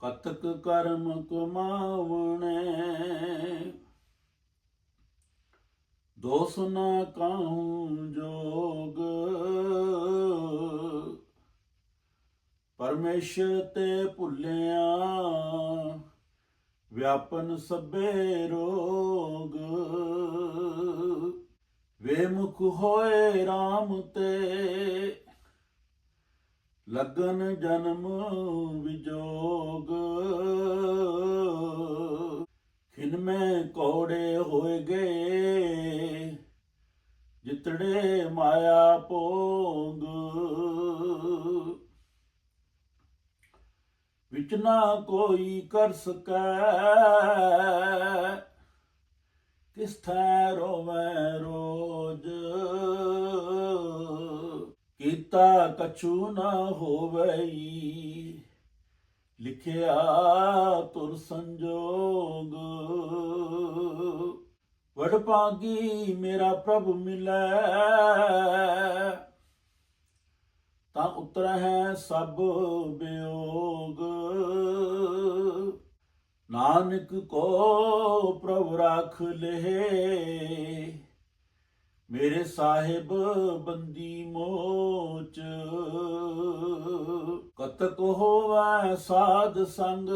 ਕਤਕ ਕਰਮ ਕਮਾਵਣੇ। ਦੋਸ ਨਾ ਕਾਹੂ ਜੋਗ। ਪਰਮੇਸ਼ਰ ਤੇ ਭੁੱਲਿਆ, ਵਿਆਪਨ ਸਭੇ ਰੋਗ। ਵੇਮੁਖ ਹੋਏ RAM ਤੇ ਲਗਨ ਜਨਮ ਵਿਜੋਗ। ਖਿਨ ਮੈਂ ਕੋੜੇ ਹੋਏ ਗਏ ਜਿਤੜੇ ਮਾਇਆ ਭੋਗ। ਵਿਚ ਨਾ ਕੋਈ ਕਰ ਸਕੈ, ਕਿਸ ਥੈ ਰੋਵੈ ਰੋਜ। ਕੀਤਾ ਕਛੂ ਨਾ ਹੋਵਈ। ਲਿਖਿਆ ਤੁਰ ਸੰਜੋਗ। ਵਡ ਭਾਗੀ ਮੇਰਾ ਪ੍ਰਭ ਮਿਲੈ। ਤਾਂ ਉਤਰਹਿ ਸਭ ਬਿਯੋਗ ਨਾਨਕ ਕੋ ਪ੍ਰਭ ਰਾਖ ਲਹਿ। ਮੇਰੇ ਸਾਹਿਬ ਬੰਦੀ ਮੋਚ ਕਤਕ ਹੋਵੈ ਸਾਧ ਸੰਗ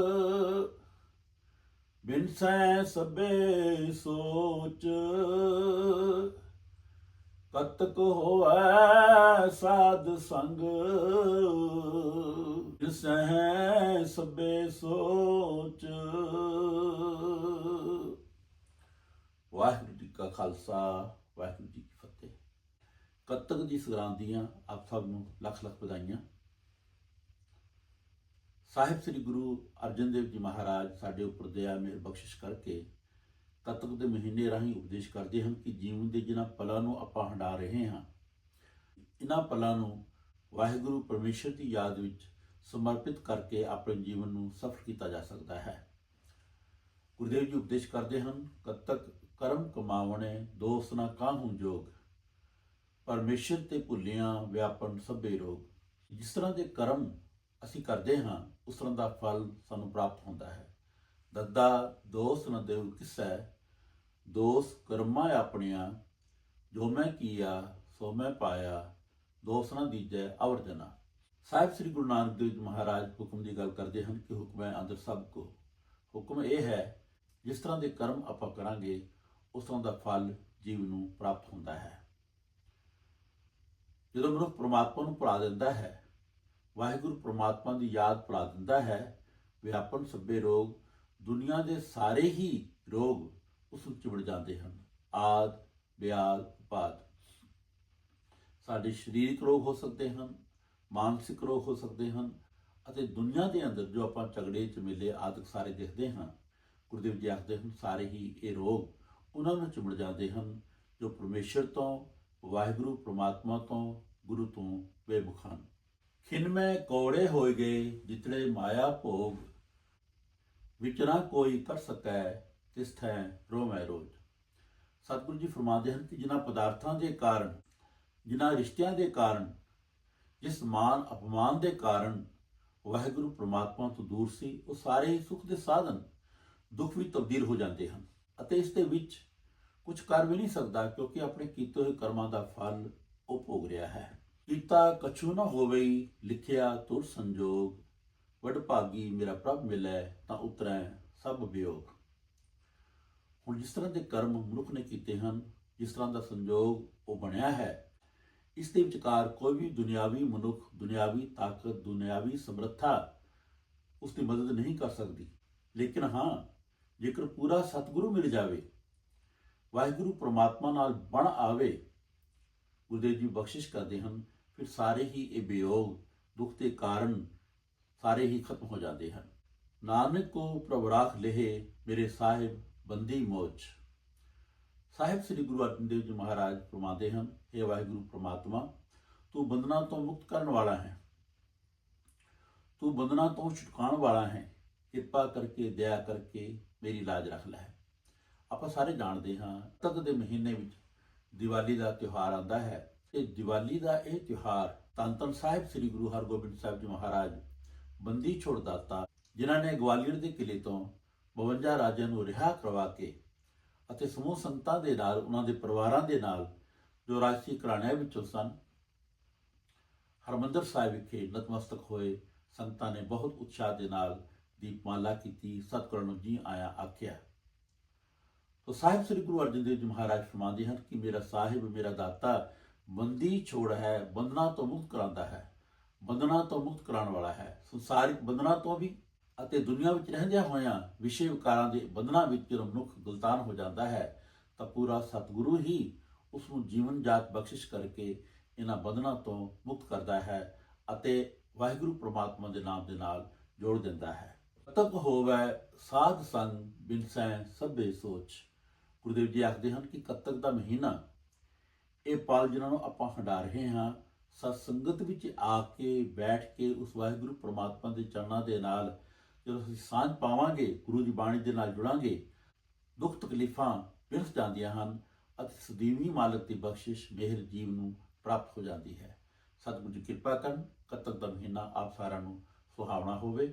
ਬਿਨ ਸੈ ਸਭੇ ਸੋਚ ਕਤਕ ਹੋਵੈ ਸਾਧ ਸੰਗ ਜਿਸਹਿ ਸਭੇ ਸੋਚ ਵਾਹਿਗੁਰੂ ਜੀ ਕਾ ਖਾਲਸਾ ਵਾਹਿਗੁਰੂ ਜੀ ਕੀ ਫਤਿਹ। ਕੱਤਕ ਦੀ ਸੰਗਰਾਂਦ ਦੀਆਂ ਆਪ ਸਭ ਨੂੰ ਲੱਖ ਲੱਖ ਵਧਾਈਆਂ। ਸਾਹਿਬ ਸ੍ਰੀ ਗੁਰੂ ਅਰਜਨ ਦੇਵ ਜੀ ਮਹਾਰਾਜ ਸਾਡੇ ਉੱਪਰ ਦਇਆ, ਮਿਹਰ, ਬਖਸ਼ਿਸ਼ ਕਰਕੇ ਕੱਤਕ ਦੇ ਮਹੀਨੇ ਰਾਹੀਂ ਉਪਦੇਸ਼ ਕਰਦੇ ਹਨ ਕਿ ਜੀਵਨ ਦੇ ਜਿਨ੍ਹਾਂ ਪਲਾਂ ਨੂੰ ਆਪਾਂ ਹੰਡਾ ਰਹੇ ਹਾਂ ਇਹਨਾਂ ਪਲਾਂ ਨੂੰ ਵਾਹਿਗੁਰੂ ਪਰਮੇਸ਼ਰ ਦੀ ਯਾਦ ਵਿੱਚ ਸਮਰਪਿਤ ਕਰਕੇ ਆਪਣੇ ਜੀਵਨ ਨੂੰ ਸਫਲ ਕੀਤਾ ਜਾ ਸਕਦਾ ਹੈ। ਗੁਰਦੇਵ ਜੀ ਉਪਦੇਸ਼ ਕਰਦੇ ਹਨ, ਕੱਤਕ ਕਰਮ ਕਮਾਵਣੇ ਦੋਸ ਨਾ ਕਾਹੂ ਜੋਗ। ਪਰਮੇਸ਼ਰ ਤੇ ਭੁੱਲਿਆਂ ਵਿਆਪਨ ਸਭੇ ਰੋਗ। ਜਿਸ ਤਰ੍ਹਾਂ ਦੇ ਕਰਮ ਅਸੀਂ ਕਰਦੇ ਹਾਂ, ਉਸ ਤਰ੍ਹਾਂ ਦਾ ਫਲ ਸਾਨੂੰ ਪ੍ਰਾਪਤ ਹੁੰਦਾ ਹੈ। ਦੱਦਾ ਦੋਸ ਨ ਦੇਉ ਕਿਸੈ? ਦੋਸ ਕਰਮਾਂ ਆਪਣੀਆਂ, ਜੋ ਮੈਂ ਕੀਆ, ਸੋ ਮੈਂ ਪਾਇਆ। ਦੋਸ ਨ ਦੀਜੈ, ਅਵਰ ਸਾਹਿਬ ਸ੍ਰੀ ਗੁਰੂ ਨਾਨਕ ਦੇਵ ਜੀ ਮਹਾਰਾਜ ਹੁਕਮ ਦੀ ਗੱਲ ਕਰਦੇ ਹਨ ਕਿ ਹੁਕਮ ਹੈ ਅੰਦਰ ਸਭ ਕੋ। ਹੁਕਮ ਇਹ ਹੈ, ਜਿਸ ਤਰ੍ਹਾਂ ਦੇ ਕਰਮ ਆਪਾਂ ਕਰਾਂਗੇ ਉਸ ਦਾ ਫਲ ਜੀਵ ਨੂੰ ਪ੍ਰਾਪਤ ਹੁੰਦਾ ਹੈ। ਜਦੋਂ ਮਨੁੱਖ ਪ੍ਰਮਾਤਮਾ ਨੂੰ ਭੁਲਾ ਦਿੰਦਾ ਹੈ, ਵਾਹਿਗੁਰੂ ਪ੍ਰਮਾਤਮਾ ਦੀ ਯਾਦ ਭੁਲਾ ਦਿੰਦਾ ਹੈ, ਵਿਆਪਨ ਸਭੇ ਰੋਗ, ਦੁਨੀਆ ਦੇ ਸਾਰੇ ਹੀ ਰੋਗ ਉਸ ਨੂੰ ਚਿਮੜ ਜਾਂਦੇ ਹਨ। ਆਦ ਬਿਆਲ ਉਪਾਦ। ਸਾਡੇ ਸਰੀਰਕ ਰੋਗ ਹੋ ਸਕਦੇ ਹਨ, ਮਾਨਸਿਕ ਰੋਗ ਹੋ ਸਕਦੇ ਹਨ ਅਤੇ ਦੁਨੀਆ ਦੇ ਅੰਦਰ ਜੋ ਆਪਾਂ ਝਗੜੇ, ਝਮੇਲੇ ਆਦਿਕ ਸਾਰੇ ਦੇਖਦੇ ਹਾਂ, ਗੁਰਦੇਵ ਜੀ ਆਖਦੇ ਹਨ, ਸਾਰੇ ਹੀ ਇਹ ਰੋਗ ਉਹਨਾਂ ਨੂੰ ਚਿਮੜ ਜਾਂਦੇ ਹਨ, ਜੋ ਪਰਮੇਸ਼ਰ ਤੋਂ, ਵਾਹਿਗੁਰੂ ਪ੍ਰਮਾਤਮਾ ਤੋਂ, ਗੁਰੂ ਤੋਂ ਬੇਮੁਖ ਹਨ। ਖਿਨਮੈਂ ਕੋੜੇ ਹੋਏ ਗਏ ਜਿਤੜੇ ਮਾਇਆ ਭੋਗ, ਵਿਚ ਨਾ ਕੋਈ ਕਰ ਸਕੈ ਤਿਸ ਥੈ ਰੋਮੈ ਰੋਜ। ਸਤਿਗੁਰੂ ਜੀ ਫਰਮਾਉਂਦੇ ਹਨ ਕਿ ਜਿਨ੍ਹਾਂ ਪਦਾਰਥਾਂ ਦੇ ਕਾਰਨ, ਜਿਨ੍ਹਾਂ ਰਿਸ਼ਤਿਆਂ ਦੇ ਕਾਰਨ, ਜਿਸ ਮਾਨ ਅਪਮਾਨ ਦੇ ਕਾਰਨ ਵਾਹਿਗੁਰੂ ਪ੍ਰਮਾਤਮਾ ਤੋਂ ਦੂਰ ਸੀ, ਉਹ ਸਾਰੇ ਹੀ ਸੁਖ ਦੇ ਸਾਧਨ, ਦੁੱਖ ਵਿੱਚ ਤਬਦੀਲ ਹੋ ਜਾਂਦੇ ਹਨ। ਅਤੇ ਇਸ ਦੇ ਵਿੱਚ ਕੁਝ ਕਰ ਵੀ ਨਹੀਂ ਸਕਦਾ ਕਿਉਂਕਿ ਆਪਣੇ ਕੀਤੇ ਹੋਏ ਕਰਮਾਂ ਦਾ ਫਲ ਉਹ ਭੋਗ ਰਿਹਾ ਹੈ। ਕੀਤਾ ਕਛੂ ਨਾ ਹੋਵਈ, ਲਿਖਿਆ ਤੁਰ ਸੰਜੋਗ, ਵਡ ਭਾਗੀ ਮੇਰਾ ਪ੍ਰਭ ਮਿਲੈ, ਤਾਂ ਉਤਰੈ ਸਭ ਵਿਯੋਗ। ਹੁਣ ਜਿਸ ਤਰ੍ਹਾਂ ਦੇ ਕਰਮ ਮਨੁੱਖ ਨੇ ਕੀਤੇ ਹਨ, ਜਿਸ ਤਰ੍ਹਾਂ ਦਾ ਸੰਜੋਗ ਉਹ ਬਣਿਆ ਹੈ, ਇਸ ਦੇ ਵਿਚਕਾਰ ਕੋਈ ਵੀ ਦੁਨਿਆਵੀ ਮਨੁੱਖ, ਦੁਨਿਆਵੀ ਤਾਕਤ, ਦੁਨਿਆਵੀ ਸਮਰੱਥਾ ਉਸ ਦੀ ਮਦਦ ਨਹੀਂ ਕਰ ਸਕਦੀ। ਲੇਕਿਨ ਹਾਂ ਜੇਕਰ ਪੂਰਾ ਸਤਿਗੁਰੂ ਮਿਲ ਜਾਵੇ, ਵਾਹਿਗੁਰੂ ਪ੍ਰਮਾਤਮਾ ਨਾਲ ਬਣ ਆਵੇ, ਗੁਰਦੇਵ ਜੀ ਬਖਸ਼ਿਸ਼ ਕਰਦੇ ਹਨ, ਫਿਰ ਸਾਰੇ ਹੀ ਇਹ ਵਿਯੋਗ ਦੁੱਖ ਦੇ ਕਾਰਨ ਸਾਰੇ ਹੀ ਖਤਮ ਹੋ ਜਾਂਦੇ ਹਨ। ਨਾਨਕ ਕੋ ਪ੍ਰਭ ਰਾਖ ਲਹਿ ਮੇਰੇ ਸਾਹਿਬ ਬੰਦੀ ਮੋਚ। ਸਾਹਿਬ ਸ੍ਰੀ ਗੁਰੂ ਅਰਜਨ ਦੇਵ ਜੀ ਮਹਾਰਾਜ ਫਰਮਾਉਂਦੇ ਹਨ हे ਵਾਹਿਗੁਰੂ ਪ੍ਰਮਾਤਮਾ, ਤੂੰ ਬੰਧਨਾਂ ਤੋਂ ਮੁਕਤ ਕਰਨ ਵਾਲਾ ਹੈ। ਤੂੰ ਬੰਧਨਾਂ ਤੋਂ ਛੁਟਕਾਉਣ ਵਾਲਾ ਹੈ। ਕਿਰਪਾ ਕਰਕੇ, ਦਇਆ ਕਰਕੇ ਮੇਰੀ ਲਾਜ ਰੱਖ ਲੈ। ਆਪਾਂ ਸਾਰੇ ਜਾਣਦੇ ਹਾਂ, ਤਦ ਦੇ ਮਹੀਨੇ ਵਿੱਚ ਦੀਵਾਲੀ ਦਾ ਤਿਉਹਾਰ ਆਉਂਦਾ ਹੈ। ਤੇ ਦੀਵਾਲੀ ਦਾ ਇਹ ਤਿਉਹਾਰ ਧੰਨ ਸਾਹਿਬ ਸ੍ਰੀ ਗੁਰੂ ਹਰਗੋਬਿੰਦ ਸਾਹਿਬ ਜੀ ਮਹਾਰਾਜ, ਬੰਦੀ ਛੋੜ ਦਾਤਾ, ਜਿਨ੍ਹਾਂ ਨੇ ਗਵਾਲੀਅਰ ਦੇ ਕਿਲੇ ਤੋਂ 52 ਰਾਜਿਆਂ ਨੂੰ ਰਿਹਾ ਕਰਵਾ ਕੇ ਅਤੇ ਸਮੂਹ ਸੰਤਾਂ ਦੇ ਨਾਲ, ਉਹਨਾਂ ਦੇ ਪਰਿਵਾਰਾਂ ਦੇ ਨਾਲ ਜੋ ਰਾਜਸੀ ਘਰਾਣਿਆਂ ਵਿੱਚੋਂ ਸਨ, ਹਰਮੰਦਰ ਸਾਹਿਬ ਵਿਖੇ ਨਤਮਸਤਕ ਹੋਏ ਸੰਗਤਾਂ ਨੇ ਬਹੁਤ ਉਤਸ਼ਾਹ ਦੇ ਨਾਲ ਦੀਪਮਾਲਾ ਕੀਤੀ ਸਤਿਗੁਰਾਂ ਨੂੰ ਜੀ ਆਇਆ ਆਖਿਆ। ਤੋ ਸਾਹਿਬ ਸ੍ਰੀ ਗੁਰੂ ਅਰਜਨ ਦੇਵ ਜੀ ਮਹਾਰਾਜ ਫਰਮਾਉਂਦੇ ਹਨ ਕਿ ਮੇਰਾ ਸਾਹਿਬ, ਮੇਰਾ ਦਾਤਾ ਬੰਦੀ ਛੋੜ ਹੈ, ਬੰਧਨਾਂ ਤੋਂ ਮੁਕਤ ਕਰਾਉਂਦਾ ਹੈ, ਬੰਧਨਾਂ ਤੋਂ ਮੁਕਤ ਕਰਾਉਣ ਵਾਲਾ ਹੈ। ਸੰਸਾਰਿਕ ਬੰਧਨਾਂ ਤੋਂ ਵੀ ਅਤੇ ਦੁਨੀਆ ਵਿੱਚ ਰਹਿੰਦਿਆਂ ਹੋਇਆਂ ਵਿਸ਼ੇ ਵਿਕਾਰਾਂ ਦੇ ਬੰਧਨਾਂ ਵਿੱਚ ਜਦੋਂ ਮਨੁੱਖ ਗੁਲਤਾਨ ਹੋ ਜਾਂਦਾ ਹੈ, ਤਾਂ ਪੂਰਾ ਸਤਿਗੁਰੂ ਹੀ ਉਸ ਨੂੰ ਜੀਵਨ ਜਾਤ ਬਖਸ਼ਿਸ਼ ਕਰਕੇ ਇਹਨਾਂ ਬੰਧਨਾਂ ਤੋਂ ਮੁਕਤ ਕਰਦਾ ਹੈ ਅਤੇ ਵਾਹਿਗੁਰੂ ਪ੍ਰਮਾਤਮਾ ਦੇ ਨਾਮ ਦੇ ਨਾਲ ਜੋੜ ਦਿੰਦਾ ਹੈ। ਤਕ ਹੋਵੇ ਸਾਧ ਸੰਗ ਬਿਨਸੈ ਸਭੇ ਸੋਚ। ਗੁਰਦੇਵ ਜੀ ਆਖਦੇ ਹਨ ਕਿ ਕੱਤਕ ਦਾ ਮਹੀਨਾ, ਇਹ ਪਲ ਜਿਨ੍ਹਾਂ ਨੂੰ ਆਪਾਂ ਹੰਡਾ ਰਹੇ ਹਾਂ, ਸਤ ਸੰਗਤ ਵਿੱਚ ਆ ਕੇ ਬੈਠ ਕੇ ਉਸ ਵਾਹਿਗੁਰੂ ਪ੍ਰਮਾਤਮਾ ਦੇ ਚਰਨਾਂ ਦੇ ਨਾਲ ਜਦੋਂ ਅਸੀਂ ਸਾਂਝ ਪਾਵਾਂਗੇ, ਗੁਰੂ ਦੀ ਬਾਣੀ ਦੇ ਨਾਲ ਜੁੜਾਂਗੇ, ਦੁੱਖ ਤਕਲੀਫਾਂ ਵਿਰਸ ਜਾਂਦੀਆਂ ਹਨ ਅਤੇ ਸਦੀਵੀ ਮਾਲਕ ਦੀ ਬਖਸ਼ਿਸ਼ ਮਿਹਰ ਜੀਵ ਨੂੰ ਪ੍ਰਾਪਤ ਹੋ ਜਾਂਦੀ ਹੈ। ਸਤਿਗੁਰੂ ਜੀ ਕਿਰਪਾ ਕਰਨ, ਕੱਤਕ ਦਾ ਮਹੀਨਾ ਆਪ ਸਾਰਿਆਂ ਨੂੰ ਸੁਹਾਵਣਾ ਹੋਵੇ।